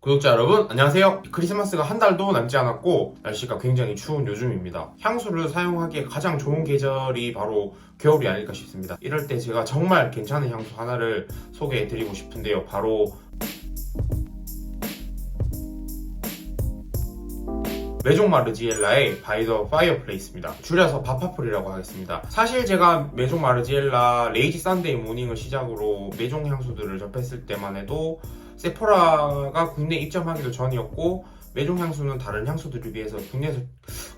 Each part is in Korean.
구독자 여러분 안녕하세요 크리스마스가 한 달도 남지 않았고 날씨가 굉장히 추운 요즘입니다 향수를 사용하기에 가장 좋은 계절이 바로 겨울이 아닐까 싶습니다 이럴 때 제가 정말 괜찮은 향수 하나를 소개해 드리고 싶은데요 바로 메종 마르지엘라의 바이 더 파이어플레이스입니다. 줄여서 바파풀이라고 하겠습니다. 사실 제가 메종 마르지엘라 레이지 산데이 모닝을 시작으로 메종 향수들을 접했을 때만 해도 세포라가 국내 입점하기도 전이었고 메종 향수는 다른 향수들에 비해서 국내에서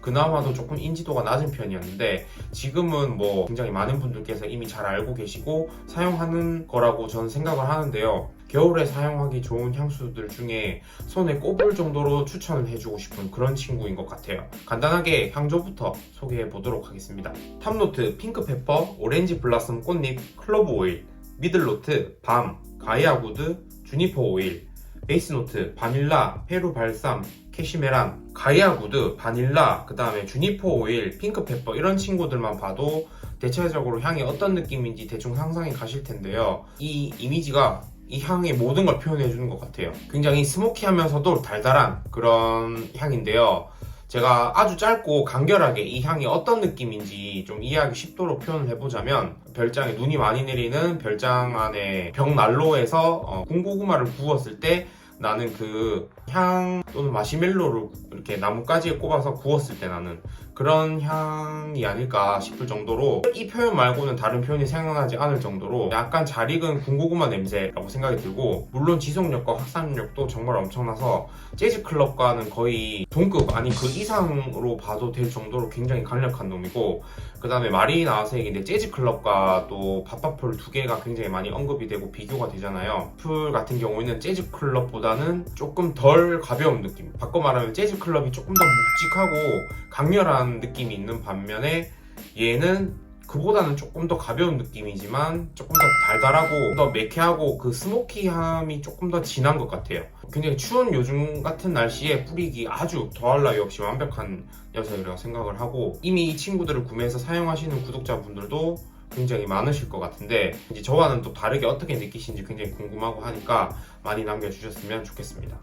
그나마도 조금 인지도가 낮은 편이었는데 지금은 뭐 굉장히 많은 분들께서 이미 잘 알고 계시고 사용하는 거라고 저는 생각을 하는데요. 겨울에 사용하기 좋은 향수들 중에 손에 꼽을 정도로 추천을 해주고 싶은 그런 친구인 것 같아요. 간단하게 향조부터 소개해 보도록 하겠습니다. 탑노트, 핑크 페퍼, 오렌지 블라썸 꽃잎, 클로브 오일, 미들노트, 밤, 가이아구드, 주니퍼 오일, 베이스 노트, 바닐라, 페루 발삼, 캐시메란, 가이아구드, 바닐라, 그 다음에 주니퍼 오일, 핑크 페퍼 이런 친구들만 봐도 대체적으로 향이 어떤 느낌인지 대충 상상이 가실 텐데요. 이 이미지가 이 향의 모든 걸 표현해 주는 것 같아요. 굉장히 스모키하면서도 달달한 그런 향인데요. 제가 아주 짧고 간결하게 이 향이 어떤 느낌인지 좀 이해하기 쉽도록 표현을 해보자면 별장에 눈이 많이 내리는 별장 안에 벽난로에서 어, 군고구마를 구웠을 때 나는 그 향 또는 마시멜로를 이렇게 나뭇가지에 꼽아서 구웠을 때 나는 그런 향이 아닐까 싶을 정도로 이 표현 말고는 다른 표현이 생각나지 않을 정도로 약간 잘 익은 군고구마 냄새라고 생각이 들고 물론 지속력과 확산력도 정말 엄청나서 재즈 클럽과는 거의 동급 아니 그 이상으로 봐도 될 정도로 굉장히 강력한 놈이고 그 다음에 말이 나와서 얘기인데 재즈 클럽과 또 바파풀 두 개가 굉장히 많이 언급이 되고 비교가 되잖아요. 풀 같은 경우에는 재즈 클럽보다는 조금 덜 가벼운 느낌 바꿔 말하면 재즈 클럽이 조금 더 묵직하고 강렬한 느낌이 있는 반면에 얘는 그보다는 조금 더 가벼운 느낌이지만 조금 더 달달하고 더 매캐하고 그 스모키함이 조금 더 진한 것 같아요. 굉장히 추운 요즘 같은 날씨에 뿌리기 아주 더할 나위 없이 완벽한 녀석이라고 생각을 하고 이미 이 친구들을 구매해서 사용하시는 구독자분들도 굉장히 많으실 것 같은데 이제 저와는 또 다르게 어떻게 느끼시는지 굉장히 궁금하고 하니까 많이 남겨주셨으면 좋겠습니다.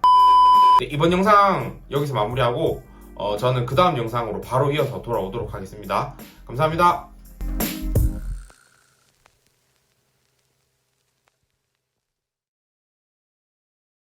네, 이번 영상 여기서 마무리하고 어, 저는 그 다음 영상으로 바로 이어서 돌아오도록 하겠습니다. 감사합니다.